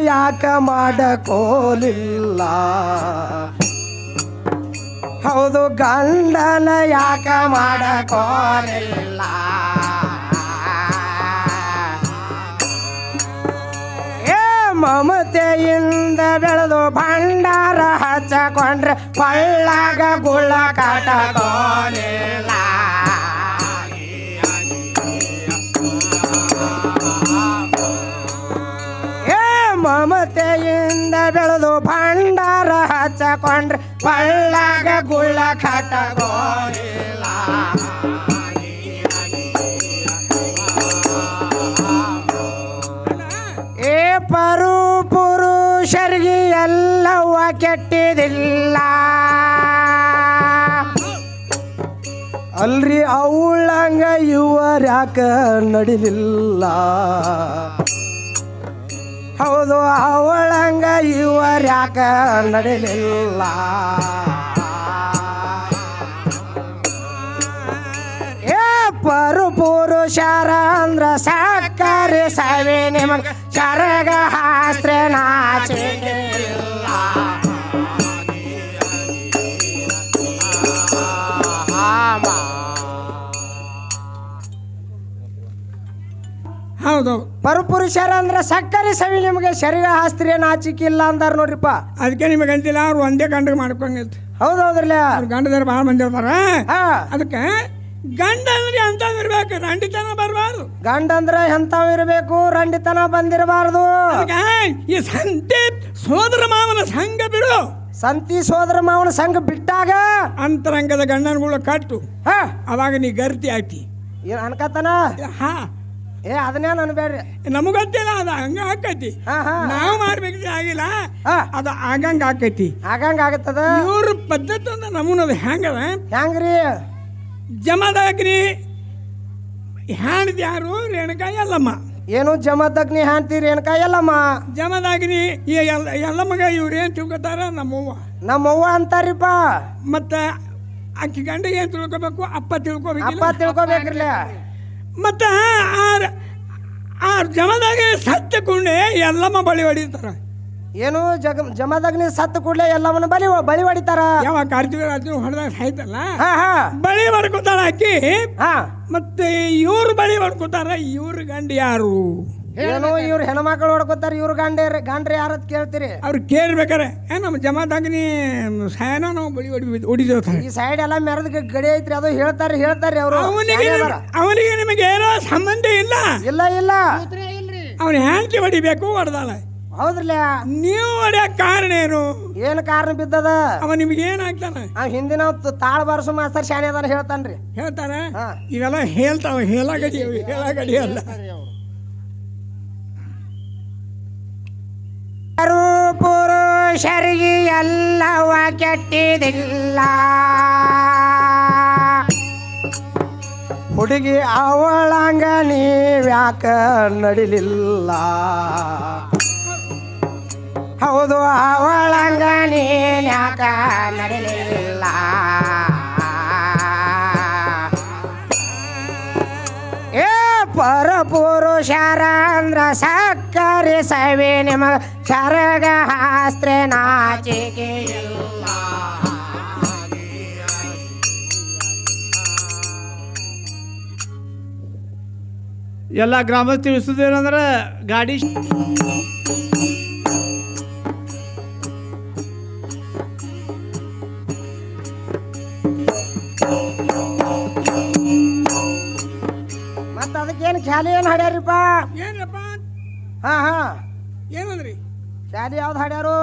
ಯಾಕ ಮಾಡಕೋಲಿಲ್ಲ? ಹೌದು ಗಂಡನ ಯಾಕ ಮಾಡಕೋಲಿಲ್ಲ? ಏ ಮಮತೆಯಿಂದ ಬೆಳೆದು ಭಂಡಾರ ಹಚ್ಚಕೊಂಡ್ರೆ ಪಳ್ಳಾಗ ಗುಳ್ಳ ಕಟಕೋಲಿಲ್ಲ. ಹಚ್ಚಕೊಂಡ್ರೆ ಪಳ್ಳಾಗ ಗುಳ್ಳ ಕಟಕೋಲಿಲ್ಲ ಏ ಪರು ಪುರುಷರಿಗೆ ಎಲ್ಲವ ಕೆಟ್ಟಿದಿಲ್ಲ. ಅಲ್ರಿ ಅವಳಂಗ ಇವರ್ಯಾಕ ನಡಿಲಿಲ್ಲ. ಹೌದು ಅವಳಂಗ ಇವರ್ಯಾಕ ನಡಿಲಿಲ್ಲ. ಏ ಪರು ಪುರುಷರ ಅಂದ್ರ ಸಕ್ಕರೆ ಸವಿ ನಿಮಗ. ಚರಗ ಹಾಸ್ತ್ರ ಹೌದು. ಪರಪುರುಷರ ಅಂದ್ರೆ ಸಕ್ಕರೆ ಸವಿ ನಿಮಗೆ ಶರೀರ ನಾಚಿಕೆ ಇಲ್ಲ ಅಂದಾರ ನೋಡ್ರಿಪ್ಪ. ಅದಕ್ಕೆ ನಿಮಗೆ ಅಂತಿಲ್ಲ ಅವ್ರು ಒಂದೇ ಗಂಡ ಮಾಡ್ಕೊಂಗಿತ್ತು ಹೌದೌದ್ರಲ್ಲ? ಅವ್ರ ಗಂಡದಾರ ಭಾಳ ಮಂದಿ ಇರ್ತಾರ. ಹಾ. ಅದಕ್ಕೆ ಗಂಡ ಅಂದ್ರೆ ಅಂತ ಇರ್ಬೇಕು? ರಂಡಿತನ ಬರಬಾರ್ದು. ಗಂಡ ಅಂದ್ರೆ ಇರಬೇಕು? ರಂಡಿತನ ಬಂದಿರಬಾರ್ದು. ಈ ಸಂತೆ ಸೋದರ ಮಾವನ ಸಂಘ ಬಿಡು. ಸಂತಿ ಸೋದರ ಮಾವನ ಸಂಘ ಬಿಟ್ಟಾಗ ಅಂತರಂಗದ ಗಂಡನಗಳು ಕಟ್ಟು. ಹಾ. ಅವಾಗ ನೀ ಗರ್ತಿ ಆಯ್ತಿ. ಏನ್ ಅನ್ಕತನ ಹಾ. ಏ ಅದನ್ನೇನ್ ಅನ್ಬೇಡ್ರಿ ನಮಗೊತ್ತಿಲ್ಲ ಅದು ಹಂಗ ಆಕೈತಿ. ಹಾ ಹಾ. ನಾವು ಮಾಡ್ಬೇಕಿದ್ರೆ ಆಗಿಲ್ಲ. ಅದು ಆಗಂಗ ಆಕೈತಿ. ಆಗಂಗ ಆಗತ್ತದ? ಇವ್ರ ಪದ್ಧತಿ ಅಂದ್ರೆ ನಮೂನದು ಹೆಂಗದ? ಹೆಂಗ್ರಿ? ಜಮದಗ್ನಿ ಹ್ಯಾಣದ ಯಾರು? ರೇಣುಕಾ ಎಲ್ಲಮ್ಮ ಏನು ಜಮದಗ್ನಿ ಹ್ಯಾಂಡ್ತಿ ರೇಣುಕಾ ಎಲ್ಲಮ್ಮ ಜಮದಗ್ನಿ ಎಲ್ಲಮ್ಮಗ ಇವ್ರು ಏನು ತಿಳ್ಕೊತಾರ? ನಮ್ಮವ್ವ. ನಮ್ಮವ್ವ ಅಂತಾರಿಪ್ಪ. ಮತ್ತೆ ಅಕ್ಕಿ ಗಂಡ ಏನು ತಿಳ್ಕೊಬೇಕು? ಅಪ್ಪ ಅಪ್ಪ ತಿಳ್ಕೊಬೇಕಿಲ್ಲ ತಿಳ್ಕೊಬೇಕ್ರಲ್ಲ ಮತ್ತ ಆರು ಆರು ಜಮದಾಗ ಸತ್ತ ಕೂಡಲೇ ಎಲ್ಲಮ್ಮ ಬಳಿ ಹೊಡಿತಾರೆ. ಏನು ಜಗ ಜಮದಗ್ನಿ ಸತ್ತು ಕೂಡಲೇ ಎಲ್ಲವನ್ನ ಬಲಿ ಬಲಿ ಹೊಡಿತಾರ? ಯಾವ ಕಾರ್ತಿಕ ರಾತ್ರಿ ಹೊಡೆದಾಗ ಸಾಯ್ತಲ್ಲ? ಹಾ ಹಾ. ಬಳಿ ಹೊಡ್ಕೊತಾಳ ಆಕಿ. ಹಾ. ಮತ್ತೆ ಇವ್ರು ಬಳಿ ಹೊಡ್ಕೊತಾರ ಇವ್ರ ಗಂಡ ಯಾರು? ಏನು ಇವ್ರು ಹೆಣ್ಮಕ್ಳು ಹೊಡ್ಕೋತಾರ ಇವ್ರು ಗಂಡ ಗಂಡ್ರಿ ಯಾರತ್ ಕೇಳ್ತೀರಿ? ಅವ್ರು ಕೇಳ್ಬೇಕಾರೆ. ಏ ನಮ್ಮ ಜಮಾದಾಗ್ನಿ ಸಾಯನ ನಾವು ಬಳಿ ಹೊಡಿ ಹೊಡಿದೇವ್ ಈ ಸೈಡ್ ಎಲ್ಲ ಮೆರದ್ ಗಡಿ ಐತ್ರಿ ಅದು ಹೇಳ್ತಾರೆ ಹೇಳ್ತಾರ್ರಿ ಅವರು. ಅವನಿಗೆ ಅವನಿಗೆ ನಿಮಗೆ ಏನೋ ಸಂಬಂಧ ಇಲ್ಲ. ಇಲ್ಲ ಇಲ್ಲ. ಅವನ ಹೆಂಡತಿ ಹೊಡಿಬೇಕು ಹೊಡೆದಾಳ. ಹೌದ್ರಲ್ಲ? ನೀವು ಹೊಡ್ಯಾಕ ಕಾರಣ ಏನು? ಏನು ಕಾರಣ ಬಿದ್ದದ? ಅವ ನಿಮ್ಗೆ ಏನಾಗ್ತಾನ ಆ ಹಿಂದಿನ ತಾಳ ಬಾರಸು ಮಾಸ್ತರ್ ಶಾನೆ ಅದಾನ ಹೇಳ್ತಾನ್ರಿ. ಹೇಳ್ತಾನೆ. ಇವೆಲ್ಲ ಹೇಳ್ತಾವ ಹೇಳಗಡಿ ಅವು ಹೇಳಗಡಿ ಅಲ್ಲ. ಪುರುಷರಿಗೆ ಎಲ್ಲವ ಕೆಟ್ಟಿದಿಲ್ಲ. ಹುಡುಗಿ ಅವಳಂಗ ನೀವ್ಯಾಕ ನಡಿಲಿಲ್ಲ. ಹೌದು ಅವಳಂಗ ನೀನ್ಯಾಕ ನಡಿಲಿಲ್ಲ. ಪರ ಪುರುಷರ ಅಂದ್ರ ಸಕ್ಕರೆ ಸವಿ ನಿಮಗ ಶರಗ ಹಾಸ್ತ್ರ ನಾಚಿಗೆ ಎಲ್ಲ ಗ್ರಾಮಸ್ಥರು ತಿಳಿಸೋದೇನಂದ್ರೆ ಗಾಡಿ ಮತ್ತ ಶಾಲಿ ಏನು ಹಾಡ್ಯಾರಿಪ್ಪ? ಏನಪ್ಪ ಹಾ ಹಾ. ಏನಂದ್ರಿ? ಶಾಲಿ ಯಾವ್ದು ಹಾಡ್ಯಾರು?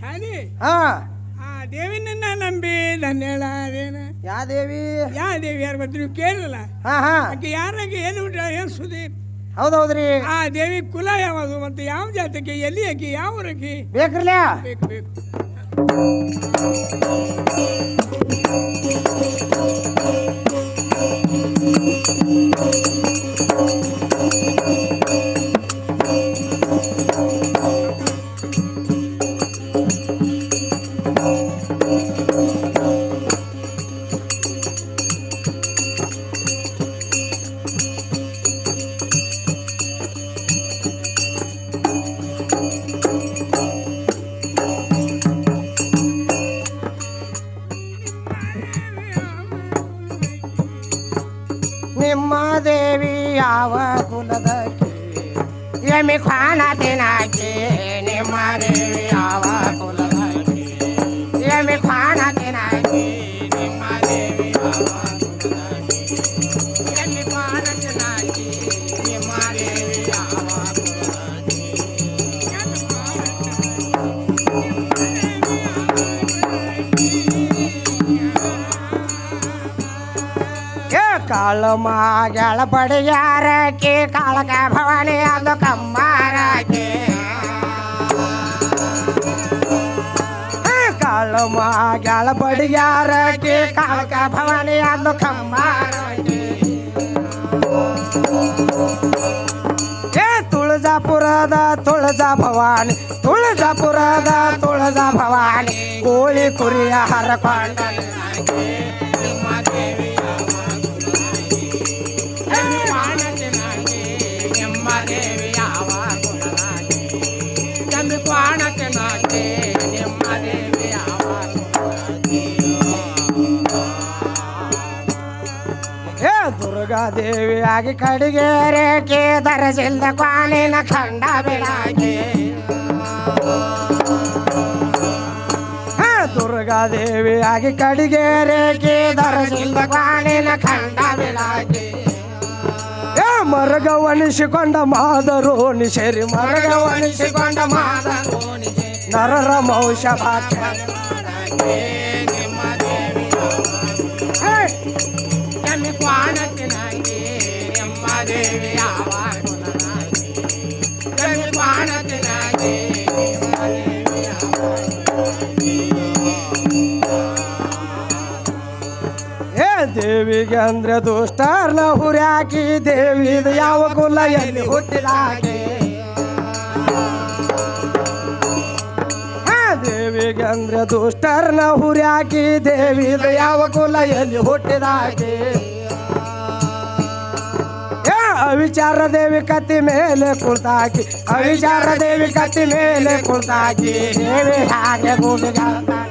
ಶಾಲಿ ಹಾ. ಆ ದೇವಿನನ್ನ ನಂಬಿ ನನ್ನ ಹೇಳಾರೇನ ಯಾ ದೇವಿ? ಯಾ ದೇವಿ ಯಾರು ಬರ್ತೀವಿ ನೀವು ಕೇಳಿಲ್ಲ ಹಾ ಹಾ. ಆಕೆ ಯಾರಾಗೆ ಏನು ಏನು ಸುದ್ದಿ? ಹೌದೌದ್ರಿ. ಆ ದೇವಿ ಕುಲ ಯಾವುದು ಮತ್ತೆ ಯಾವ ಜಾತಕ್ಕೆ ಎಲ್ಲಿ ಹಾಕಿ ಯಾವ ಊರಕಿ ಬೇಕ್ರಲ್ಲ? ಬೇಕು ಬೇಕು. ಕಾಳಮ್ಮ ಗೆಳ ಬಡಿಯಾರಕ್ಕೆ ಕಾಳಕ ಭವಾನಿ ಅದು ಕಮ್ಮಾರಕ್ಕೆ ಕಾಳಮ್ಮ ಗೆಳ ಬಡಿಯಾರಕ್ಕೆ ಕಾಳಕ ಭವಾನಿ ಅದು ಕಮ್ಮಾರಕ್ಕೆ ಏ ತುಳಜಾಪುರದ ತುಳಜಾ ಭವಾನಿ ತುಳಜಾಪುರದ ತುಳಜಾ ಭವಾನಿ ಕೋಳಿ ಕುರಿಯ ಹರಕೊಂಡ ಏ ದುರ್ಗಾದೇವಿ ಆಗಿ ಕಡಿಗೆರೆ ಕೇದರಸಿಲ್ದ ಕ್ವಾಣಿನ ಖಂಡ ಬೆಳಗ್ಗೆ ಏ ದುರ್ಗಾದೇವಿ ಆಗಿ ಕಡಿಗೆರೆ ಕೇದರಸಿಲ್ದ ಕ್ವಾಣಿನ ಖಂಡ ಬೆಳಗ್ಗೆ ಏ ಮರಗವಣಿಸಿಕೊಂಡ ಮಾದರು ನಿಶರಿ ಮರಗವಣಿಸಿಕೊಂಡ ಮಾದರು ನರರ ಮೌಷ ಭಾಗ್ಯ ದೇವಿಗೆ ಅಂದ್ರೆ ದುಷ್ಟರ್ನ ಹುರ್ಯಾಕಿ ದೇವಿ ಯಾವ ಕುಲ ಎಲ್ಲಿ ಹುಟ್ಟಿದಾಗೆ? ದೇವಿಗೆ ಅಂದ್ರೆ ದುಷ್ಟರ್ನ ಹುರ್ಯಾಕಿ ದೇವಿ ಯಾವ ಕುಲ ಎಲ್ಲಿ ಹುಟ್ಟಿದಾಗೆ? ಏ ಅವಿಚಾರ ದೇವಿ ಕತ್ತಿ ಮೇಲೆ ಕುಳ್ತಾಕಿ ಅವಿಚಾರ ದೇವಿ ಕತ್ತಿ ಮೇಲೆ ಕುಳ್ತಾಕಿ ದೇವಿ ಹಾಗೆ ಗುಡಿಗಾಡ್ತಾಳೆ.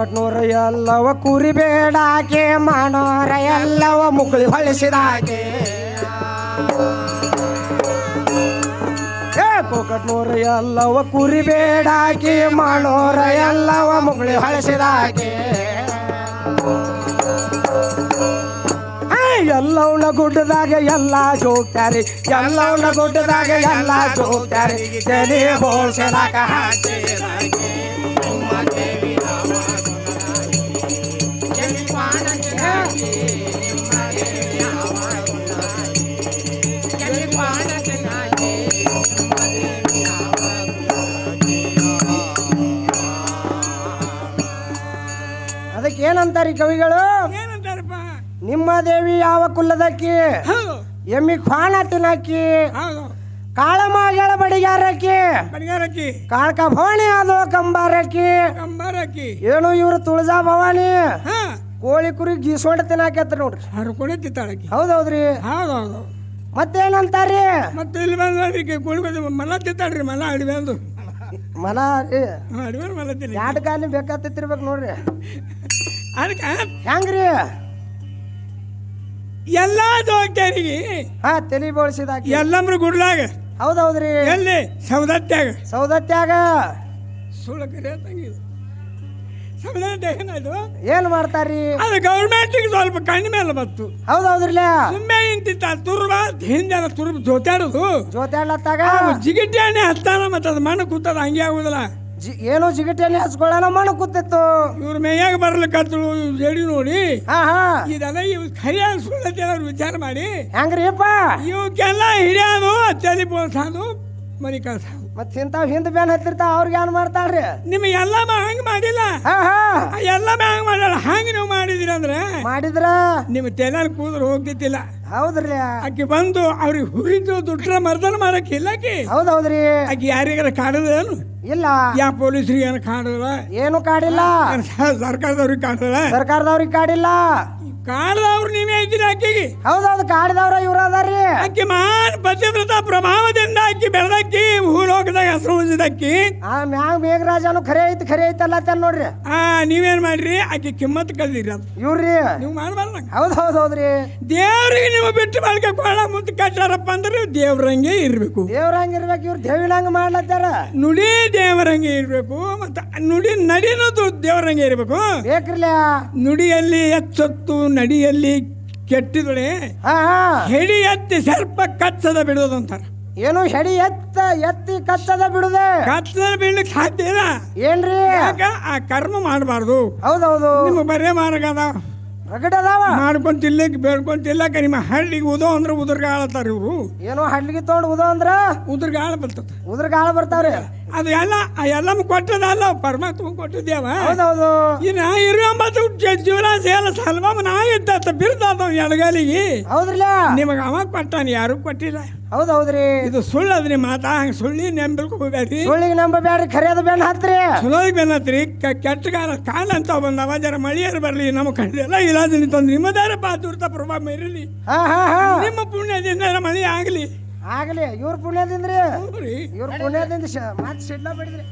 ಕೊಕಟ್ನೂರ ಎಲ್ಲವ ಕುರಿ ಬೇಡಾಕೆ ಮಾಡೋರ ಎಲ್ಲವ ಮುಕ್ಳಿ ಹೊಳಿಸಿದಾಕೆ. ಕೊಕಟ್ನೂರ ಎಲ್ಲವ ಕುರಿ ಬೇಡಾಕಿ ಮಾಡೋರ ಎಲ್ಲವ ಮುಗುಳಿ ಹೊಳಿಸಿದಾಕೆ ಎಲ್ಲವನ ಗುಡ್ಡದಾಗ ಎಲ್ಲ ಜೋಗ್ತಾರೆ ಎಲ್ಲವನ ಗುಡ್ಡದಾಗ ಎಲ್ಲ ಜೋಗ್ತಾರೆ ತಲೆ ಬೋಳ್ಸಲಾಕ ಅದಕ್ಕೆ ಏನಂತಾರೆ ಕವಿಗಳು? ಏನಂತಾರಪ್ಪ? ನಿಮ್ಮ ದೇವಿ ಯಾವ ಕುಲ್ಲದಕ್ಕಿ ಎಮ್ಮಿ ಖಾನ ತಿನ್ನಕ್ಕಿ ಕಾಳಮಾಗಳ ಬಡಿಗಾರಕ್ಕಿ ಕಾಳಕ ಕಾಳ್ಕ ಭವಾನಿ ಅದು ಕಂಬಾರಕ್ಕಿ ಕಂಬಾರಕ್ಕಿ ಏನು ಇವರು ತುಳಜಾ ಭವಾನಿ? ಕೋಳಿ ಕುರಿ ಗೀಸೊಂಡ ತಿನ್ನಾಕತ್ರ ನೋಡ್ರಿ. ಹರ್ಕೊಂಡೆ ತಿತ್ತಾಳಕ್ಕಿ ಹೌದೌದ್ರಿ? ಹೌದು ಹೌದು. ಮತ್ತೇನಂತಾರಿ ಮತ್ತೆ ಇಲ್ಲಿ ಬಂದ್ರಿ ಕೋಳಿ ಮಲ ತಿತ್ತಾಡ್ರಿ ಮಲ ಅಡಿ ಅಂದು ಮನ ರೀ ಅಡಿವೆ ಮಲ ತಿನ್ನಿ ಎರಡು ಕಾಲಿ ಬೇಕಾತಿರ್ಬೇಕು ನೋಡ್ರಿ. ಅದಕ್ಕೆ? ಹೆಂಗ್ರಿ? ಎಲ್ಲ ಜವಾಬ್ದಾರಿಗೆ ಹಾ ತಲೆ ಬೋಳ್ಸಿದಾಕಿ. ಎಲ್ಲಮ್ರ ಗುಡ್ಲಾಗ. ಹೌದೌದ್ರಿ. ಎಲ್ಲಿ? ಸೌದತ್ಯಾಗ. ಸೌದತ್ಯಾಗ. ಸುಳ್ಳು ಕರೆ ತಂಗಿದು ಸೌದತ್ಯಾಗ ಏನಾಯ್ತು ಏನ್ ಮಾಡ್ತಾರಿ ಅದು ಗೌರ್ಮೆಂಟಿಗೆ ಸ್ವಲ್ಪ ಕಣ್ಣು ಮೇಲೆ ಬಂತು. ಹೌದೌದ್ರಲ್ಲ? ಸುಮ್ಮನೆ ಇಂತಿತ್ತ ತುರ್ಬ ಹಿಂದೆ ತುರ್ಬ ಜೋತಾಡೋದು. ಜೋತ್ಯಾಡ್ಲತ್ತಾಗ ಎಣ್ಣೆ ಹತ್ತಾನ ಮತ್ತೆ ಅದು ಮಣ್ಣು ಕೂತದ ಹಂಗೆ ಆಗುದಿಲ್ಲ. ಏನು ಜಿಗಟೆಯಲ್ಲಿ ಹಚ್ಕೊಳ್ಳೋಣ ಮಣ್ಣು ಕೂತಿತ್ತು. ಇವ್ರ ಮೇಯಾಗ ಬರ್ಲಿಕ್ಕತ್ತಳು ಜಡಿ ನೋಡಿ. ಇದೆಲ್ಲ ಇವ್ ಖರಿಯ ಸುಳ್ಳತ್ತೆ ಅವ್ರು ವಿಚಾರ ಮಾಡಿ. ಹೆಂಗ್ರಿಪ್ಪ? ಇವಕ್ಕೆಲ್ಲ ಹಿಡಿಯೋದು ತಲೆ ಬೋಳ್ಸೋದು ಮನಿ ಕಳ್ಸ ಮತ್ ಇಂತಾವ್ ಹಿಂದ ಬ್ಯಾನ್ ಹತ್ತಿರ್ತಾವ ಅವ್ರಿಗೆ ಏನ್ ಮಾಡ್ತಾಳ್ರಿ? ನಿಮ್ಮ ಎಲ್ಲಮ್ಮ ಹಂಗ ಮಾಡಿಲ್ಲ? ಹಾ ಹಾ. ಆ ಎಲ್ಲಮ್ಮ ಹಂಗೆ ಮಾಡಲ್ಲ. ಹಂಗ ನೀವು ಮಾಡಿದಿರ ಅಂದ್ರೆ? ಮಾಡಿದ್ರ? ನಿಮ್ ತಲೆಯಲ್ಲಿ ಕೂದ್ರ ಹೋಗ್ತಿತ್ತಿಲ್ಲ. ಹೌದ್ರಿ. ಆಕಿ ಬಂದು ಅವ್ರಿಗೆ ಹುರಿದು ದುಡ್ಡ್ರ ಮರ್ದನ ಮಾಡಕ್ಕೆ ಇಲ್ಲ ಆಕಿ. ಹೌದ್ ಹೌದ್ರಿ. ಆಕಿ ಯಾರಿಗಾರ ಕಾಡದೇನು ಇಲ್ಲ. ಯಾ ಪೊಲೀಸ್ರಿಗೆ ಏನು ಕಾಡಲ್ಲ ಏನು ಕಾಡಿಲ್ಲ. ಸರ್ಕಾರದವ್ರಿಗೆ ಕಾಡಲ್ಲ ಸರ್ಕಾರದವ್ರಿಗೆ ಕಾಡಿಲ್ಲ. ಕಾಡದವ್ರು ನೀವೇ ಇದ್ದೀರಿ ಆಕಿಗೆ? ಹೌದೌದು ಕಾಡಿದವ್ರ ಇವ್ರ ಅದಾರಿ ಆಕಿ ಮಾನ್ ಪತಿವ್ರತ ಪ್ರಭಾವದಿಂದ ಆಕಿ ಬೆಳೆದಕ್ಕಿ ಊರೋಗದಾಗ ಹೆಸರು ಉಳಿದಕ್ಕಿ ಆ ಮ್ಯಾಗ ಮೇಘರಾಜನು ಖರೆ ಐತಿ ಖರೆ ಐತಲ್ಲ ಅಂತ ನೋಡ್ರಿ? ಆ ನೀವೇನ್ ಮಾಡ್ರಿ? ಆಕಿ ಕಿಮ್ಮತ್ ಕಲ್ದಿರಿ ಅದು. ಇವ್ರಿ ನೀವು ಮಾಡಬಾರ್ದ ಹೌದ್ ಹೌದ್ ಹೌದ್ರಿ. ದೇವ್ರಿಗೆ ನೀವು ಬಿಟ್ಟು ಬಾಳ್ಕೆ ಕೊಳ ಮುಂದೆ ಕಟ್ಟಾರಪ್ಪ ಅಂದ್ರೆ ದೇವ್ರಂಗೆ ಇರಬೇಕು. ದೇವ್ರ ಇರ್ಬೇಕು ಇವ್ರು ದೇವಿನಂಗ ಮಾಡ್ಲತ್ತಾರ. ನುಡಿ ದೇವರಂಗೆ ಇರಬೇಕು ಮತ್ತು ನುಡಿ ನಡಿನದು ದೇವರಂಗೆ ಇರಬೇಕು. ಬೇಕ್ರಲ್ಲ? ನುಡಿಯಲ್ಲಿ ಎಚ್ಚೊತ್ತು ನಡಿಯಲ್ಲಿ ಕೆಟ್ಟಿದಳೆ. ಹೆಡಿ ಎತ್ತಿ ಸರ್ಪ ಕಚ್ಚದ ಬಿಡೋದು ಅಂತಾರೆ. ಏನು ಹೆಡಿ ಎತ್ತ ಎತ್ತಿ ಕತ್ತದ ಬಿಡುದೆ? ಕತ್ತದ ಬೀಳ್ಲಿಕ್ಕೆ ಸಾಧ್ಯ ಇಲ್ಲ. ಏನ್ರಿ? ಯಾಕ? ಆ ಕರ್ಮ ಮಾಡಬಾರ್ದು. ಹೌದೌದು. ನಿಮ್ಮ ಬರೇ ಮಾರ್ಗ ಅದಾವ ರಗಡ್ ಅದಾವ? ಮಾಡ್ಕೊಂತ ತಿಲ್ಲಕ್ ಬೇಡ್ಕೊಂತ ತಿಲ್ಲಕ ನಿಮ್ಮ ಹಳ್ಳಿಗೆ ಉದೋ ಅಂದ್ರೆ ಉದುರ್ಗಾಳತ್ತಾರ ಇವರು. ಏನೋ ಹಳ್ಳಿಗೆ ತೊಗೊಂಡು ಉದೋ ಅಂದ್ರ? ಉದುರ್ಗಾಳ ಬರ್ತದ. ಉದ್ರಗಾಳ ಬರ್ತಾವ್ರಿ. ಅದು ಎಲ್ಲ ಎಲ್ಲಮ್ಮ ಕೊಟ್ಟದಲ್ಲ ಪರಮಾತ್ಮ ಕೊಟ್ಟಿದ್ದೇವ. ಹೌದೌದು. ಇನ್ನ ಇರುವಂಬತ್ತು ಜೀವನ ಸೇಲ ಸಲ್ವಮ್ಮ ನಾ ಇದ್ದ ಬಿರ್ದಾದ ಎಡಗಾಲಿಗೆ. ಹೌದ್ರಲ್ಲ? ನಿಮಗೆ ಅವ ಕೊಟ್ಟಾನ ಯಾರು ಕೊಟ್ಟಿಲ್ಲ. ಹೌದೌದ್ರಿ ಇದು ಸುಳ್ಳು ಅದ್ರಿ ಮಾತಾ ಹಂಗೆ ಸುಳ್ಳಿ ನೆಂಬಲ್ಕ ಹೋಗ್ಬೇಡ್ರಿ. ಸುಳ್ಳಿಗೆ ನಂಬ ಬ್ಯಾಡ್ರಿ ಖರೆಯದ ಬೆನ್ನ ಹತ್ರಿ. ಚಲೋಗಿ ಬೆನ್ನತ್ರಿ ಕೆಟ್ಟ ಕಾಲ ಕಾಲ ಅಂತ ಬಂದವ ಜರ ಮಳಿಯರು ಬರಲಿ ನಮ್ಮ ಕಣ್ಣೆಲ್ಲ ಇಲ್ಲ ನಿಮ್ಮದಾರ ಬಾತುರ್ತ ಪ್ರಭಾವ ಇರಲಿ. ನಿಮ್ಮ ಪುಣ್ಯದಿಂದ ಮಳಿ ಆಗಲಿ. ಆಗ್ಲಿ ಇವ್ರ ಪುಣ್ಯದಿಂದ್ರಿ. ಇವ್ರ ಪುಣ್ಯದಿಂದ ಶ- ಮತ್ತ್ ಸಿಡ್ಲ ಬಿಡಿದ್ರಿ.